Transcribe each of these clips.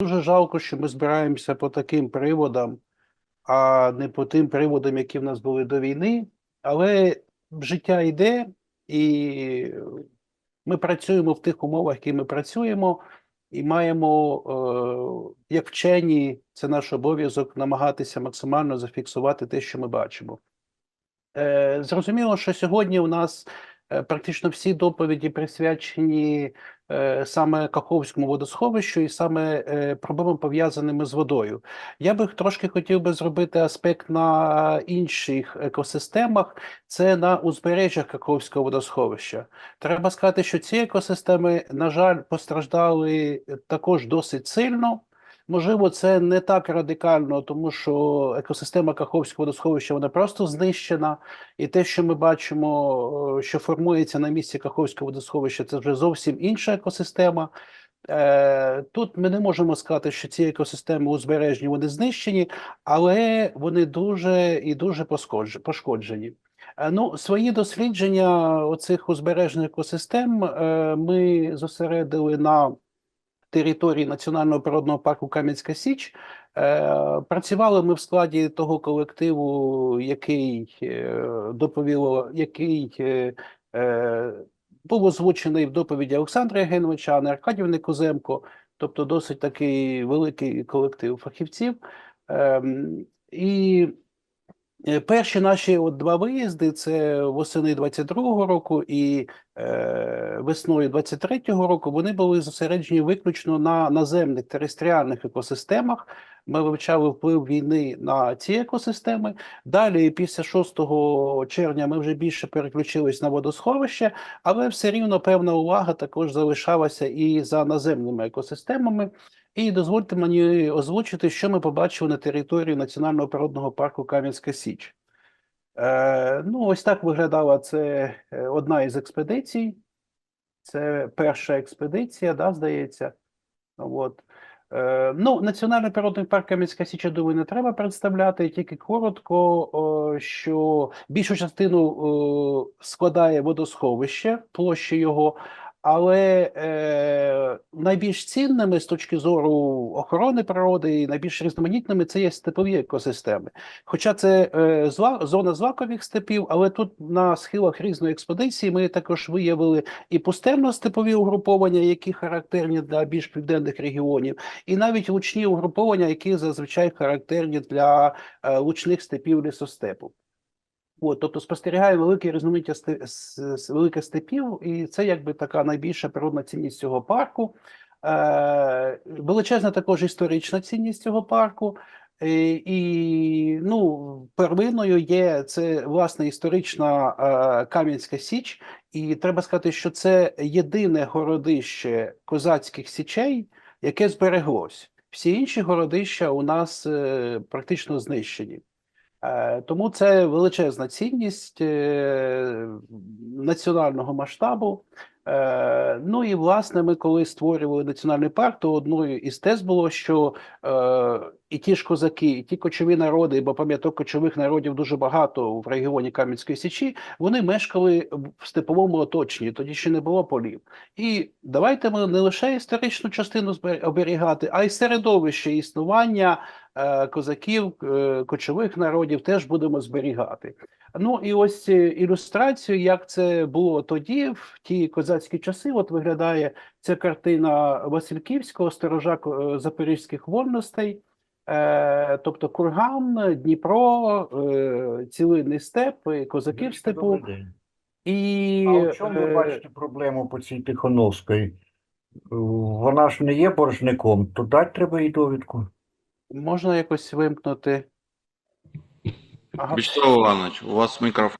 Дуже жалко, що ми збираємося по таким приводам, а не по тим приводам, які в нас були до війни. Але життя йде, і ми працюємо в тих умовах, які ми працюємо, і маємо, е, як вчені, це наш обов'язок намагатися максимально зафіксувати те, що ми бачимо. Е, Зрозуміло, що сьогодні у нас практично всі доповіді присвячені е, саме Каховському водосховищу і саме е, проблемам пов'язаними з водою. Я би трошки хотів би зробити аспект на інших екосистемах, це на узбережжях Каховського водосховища. Треба сказати, що ці екосистеми, на жаль, постраждали також досить сильно. Можливо, це не так радикально, тому що екосистема Каховського водосховища вона просто знищена, і те, що ми бачимо, е, що формується на місці Каховського водосховища, це вже зовсім інша екосистема. Е, Тут ми не можемо сказати, що ці екосистеми узбережні вони знищені, але вони дуже і дуже пошкоджені. Е, Ну, свої дослідження оцих узбережних екосистем ми зосередили на території Національного природного парку Кам'янська Січ. Е, Працювали ми в складі того колективу, який е, доповіло, який е, був озвучений в доповіді Олександра Євгеновича, Анни Аркадівни Куземко, тобто досить такий великий колектив фахівців. Ем, І Перші наші от два виїзди це восени 22-го року і е, весною 23-го року. Вони були зосереджені виключно на наземних тереstriальних екосистемах. Ми вивчали вплив війни на ці екосистеми. Далі, після 6 червня, ми вже більше переключились на водосховище, але все рівно певна увага також залишалася і за наземними екосистемами. І дозвольте мені озвучити, що ми побачили на території Національного природного парку Кам'янська Січ. Е, ну, ось так виглядала це е, одна із експедицій. Це перша експедиція, да, здається. От. Е, ну, Національний природний парк Кам'янська Січ, я думаю, не треба представляти, тільки коротко, о, що більшу частину о, складає водосховище, площа його, але е, найбільш цінними з точки зору охорони природи і найбільш різноманітними це є степові екосистеми. Хоча це е, зла, зона злакових степів, але тут на схилах різної експедиції ми також виявили і пустельно-степові угруповання, які характерні для більш південних регіонів, і навіть лучні угруповання, які зазвичай характерні для е, лучних степів лісостепу. От, тобто спостерігаємо велике різноманіття великих степів, і це якби така найбільша природна цінність цього парку. Е, величезна також історична цінність цього парку. Е, і ну, первинною є це власне історична е, Кам'янська Січ, і треба сказати, що це єдине городище козацьких січей, яке збереглось. Всі інші городища у нас е, практично знищені. Е, Тому це величезна цінність е, національного масштабу. Е, Ну і власне, ми коли створювали національний парк, то одною із тез було, що і ті ж козаки, і ті кочові народи, бо пам'яток кочових народів дуже багато в регіоні Кам'янської Січі, вони мешкали в степовому оточенні, тоді ще не було полів. І давайте ми не лише історичну частину оберігати, а й середовище існування е, козаків, е, кочових народів теж будемо зберігати. Ну і ось е, ілюстрацію, як це було тоді, в ті козацькі часи. От виглядає ця картина Васильківського, сторожа запорізьких вольностей. Е, тобто курган, Дніпро, е, цілинний степ, і козаки в степу. І А в чому ви е, бачите проблему по цій Тихоновській? Вона ж не є боржником, то дати треба їй довідку. можна якось вимкнути. Ага. Вячеслав Іванович, у вас мікрофон.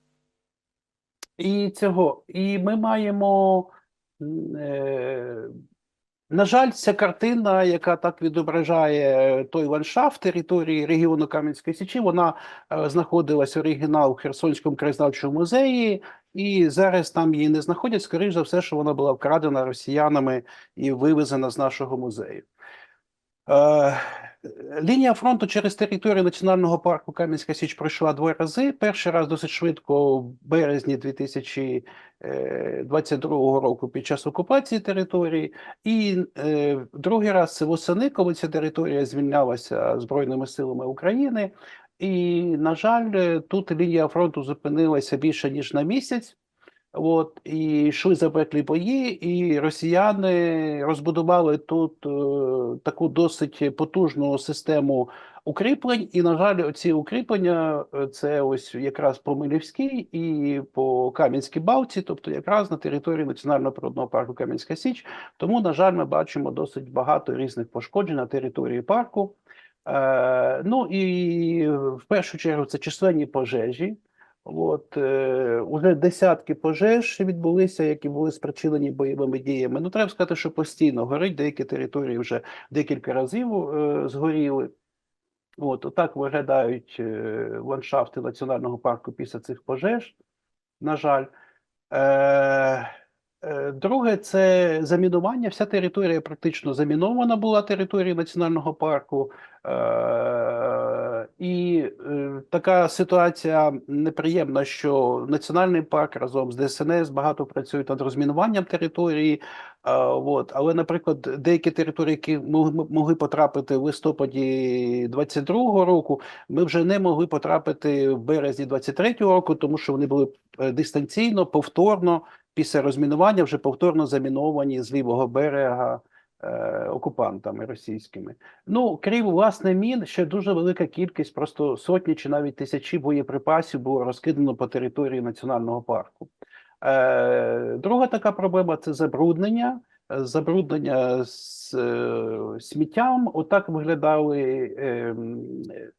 І цього, і ми маємо, е, на жаль, ця картина, яка так відображає той ландшафт території регіону Кам'янської Січі, вона е, знаходилась оригінал в Херсонському краєзнавчому музеї, і зараз там її не знаходять. Скоріше за все, що вона була вкрадена росіянами і вивезена з нашого музею. Е, Е, Лінія фронту через територію Національного парку Кам'янська Січ пройшла два рази. Перший раз досить швидко в березні 2022 року під час окупації території, і е, другий раз це восени, коли ця територія звільнялася Збройними силами України. І, на жаль, е, тут лінія фронту зупинилася більше ніж на місяць. От, і йшли запеклі бої, і росіяни розбудували тут е, таку досить потужну систему укріплень. І, на жаль, ці укріплення е, це ось якраз по Милівській і по Кам'янській Балці, тобто якраз на території Національного природного парку Кам'янська Січ. Тому, на жаль, ми бачимо досить багато різних пошкоджень на території парку. Е, ну і в першу чергу це численні пожежі. От е, уже десятки пожеж відбулися, які були спричинені бойовими діями. Ну, треба сказати, що постійно горить, деякі території вже декілька разів е, згоріли. От, отак виглядають е, ландшафти національного парку після цих пожеж, на жаль. Е, е, друге, це замінування. Вся територія практично замінована була територією національного парку. Е, така ситуація неприємна, що національний парк разом з ДСНС багато працюють над розмінуванням території. Е, от. Але, наприклад, деякі території, які могли, потрапити в листопаді 22-го року, ми вже не могли потрапити в березні 23-го року, тому що вони були е, дистанційно, повторно, після розмінування вже повторно заміновані з лівого берега окупантами російськими. Ну, крім власне мін, ще дуже велика кількість, просто сотні чи навіть тисячі боєприпасів було розкидано по території національного парку. Е, друга така проблема це забруднення. Е, Забруднення з е, сміттям. Отак виглядали ем, е,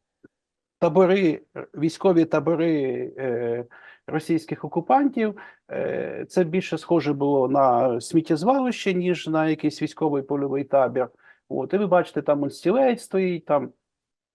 табори, військові табори е, російських окупантів. Е, це більше схоже було на сміттєзвалище, ніж на якийсь військовий польовий табір. От, і ви бачите, там он стілець стоїть, там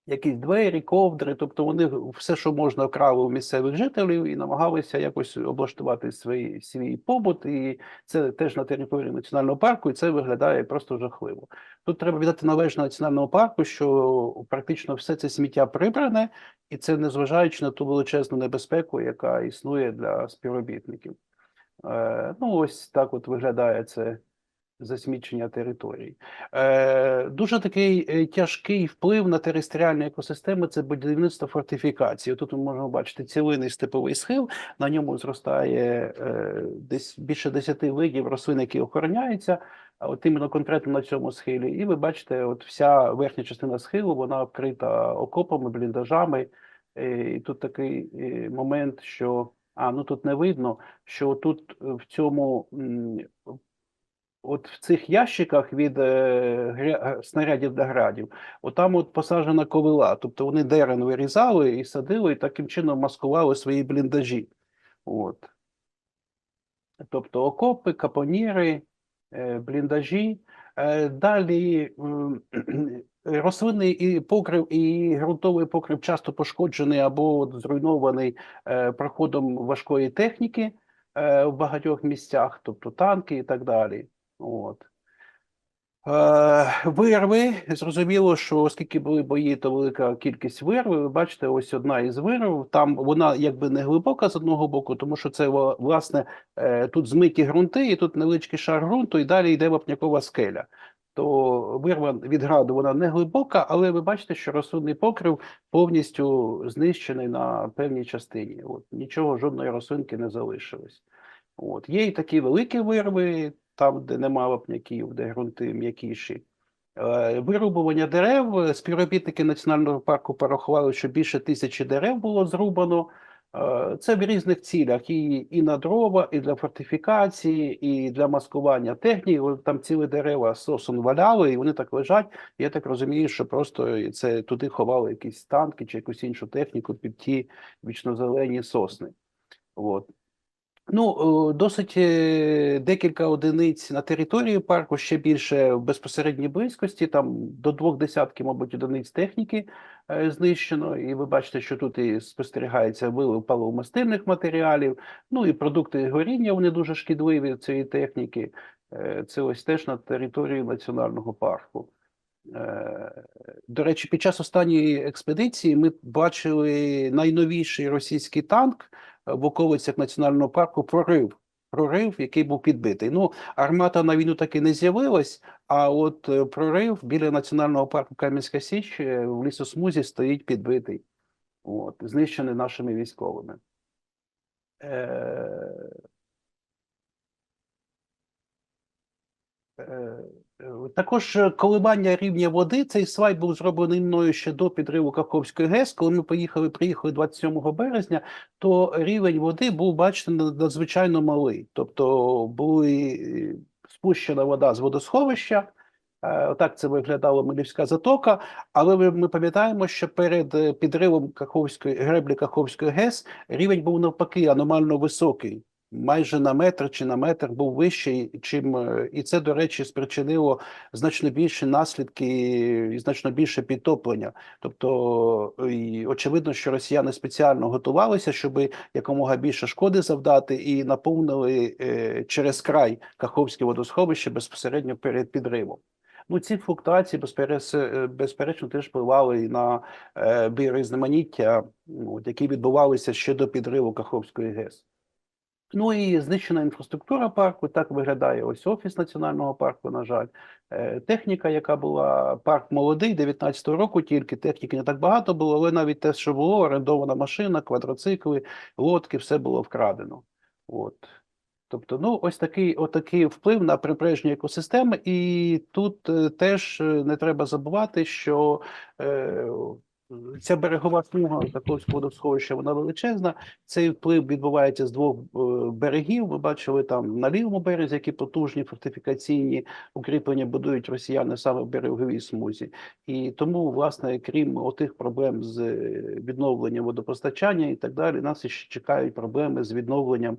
якісь двері, ковдри, тобто вони все, що можна, вкрали у місцевих жителів і намагалися якось облаштувати свій, свій побут. І це теж на території національного парку, і це виглядає просто жахливо. Тут треба віддати належне національному парку, що практично все це сміття прибране, і це незважаючи на ту величезну небезпеку, яка існує для співробітників. Е, ну, ось так от виглядає це засмічення територій. Е, дуже такий е, тяжкий вплив на територіальні екосистеми це будівництво фортифікації. Тут ми можемо бачити цілинний степовий схил, на ньому зростає е, десь більше 10 видів рослин, які охороняються. От іменно конкретно на цьому схилі, і ви бачите, от вся верхня частина схилу вона вкрита окопами, бліндажами. Е, І тут такий е, момент, що а ну тут не видно, що тут в цьому от в цих ящиках від е, гря- снарядів для градів, отам от посаджена ковила. Тобто вони дерен вирізали і садили, і таким чином маскували свої бліндажі. От. Тобто окопи, капоніри, е, бліндажі. Е, Далі м, рослинний і покрив, і ґрунтовий покрив часто пошкоджений або зруйнований е, проходом важкої техніки е, в багатьох місцях, тобто танки і так далі. От. Е, Вирви, зрозуміло, що оскільки були бої, то велика кількість вирв. Ви бачите, ось одна із вирв. Там вона якби не глибока з одного боку, тому що це власне е, тут змиті ґрунти, і тут невеличкий шар ґрунту, і далі йде вапнякова скеля. То вирва від граду вона не глибока, але ви бачите, що рослинний покрив повністю знищений на певній частині. От нічого, жодної рослинки не залишилось. От є і такі великі вирви, там, де нема вапняків, де ґрунти м'якіші. Е, Вирубування дерев. Співробітники національного парку порахували, що більше тисячі дерев було зрубано. Е, Це в різних цілях: і, і на дрова, і для фортифікації, і для маскування техніки. Там цілі дерева сосом валяли, і вони так лежать. Я так розумію, що просто це туди ховали якісь танки чи якусь іншу техніку під ті вічнозелені сосни. От. Ну, е, досить е, декілька одиниць на території парку, ще більше в безпосередній близькості, там до двох десятків, мабуть, одиниць техніки е, знищено. І ви бачите, що тут і спостерігається вилив паливомастильних матеріалів, ну і продукти горіння, вони дуже шкідливі цієї техніки. Це ось теж на території національного парку. До речі, під час останньої експедиції ми бачили найновіший російський танк в околицях національного парку прорив. Прорив, який був підбитий. Ну, армата на війну таки не з'явилась, а от е, прорив біля національного парку Кам'янська Січ е, в лісосмузі стоїть підбитий, от, знищений нашими військовими. Е, Е, Також е, коливання рівня води. Цей слайд був зроблений мною ще до підриву Каховської ГЕС. Коли ми поїхали, приїхали 27 березня, то рівень води був, бачите, над- надзвичайно малий. Тобто були е, спущена вода з водосховища. е, Отак це виглядала Милівська затока. Але ми, пам'ятаємо, що перед підривом Каховської греблі Каховської ГЕС рівень був навпаки аномально високий майже на метр чи на метр був вищий, чим е, і це, до речі, спричинило значно більші наслідки і значно більше підтоплення. Тобто, е, і очевидно, що росіяни спеціально готувалися, щоб якомога більше шкоди завдати, і наповнили е, через край Каховське водосховище безпосередньо перед підривом. Ну, ці флуктуації безперечно теж впливали і на біорізноманіття, ну, які відбувалися ще до підриву Каховської ГЕС. Ну і знищена інфраструктура парку. Так виглядає ось офіс національного парку. На жаль, Е, техніка, яка була парк молодий, 19-го року. Тільки техніки не так багато було, але навіть те, що було, орендована машина, квадроцикли, лодки, все було вкрадено. От. Тобто, ну ось такий, отакий вплив на прибережні екосистеми, і тут е, теж е, не треба забувати, що е, ця берегова смуга Каховського водосховища вона величезна. Цей вплив відбувається з двох е, берегів. Ви бачили там на лівому березі, які потужні фортифікаційні укріплення будують росіяни саме в береговій смузі. І тому, власне, крім отих проблем з е, відновленням водопостачання і так далі, нас ще чекають проблеми з відновленням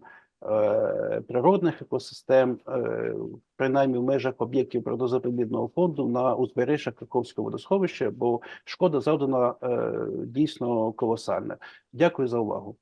природних екосистем, е, принаймні в межах об'єктів природозаповідного фонду на узбережжях Каховського водосховища, бо шкода завдана е, дійсно колосальна. Дякую за увагу.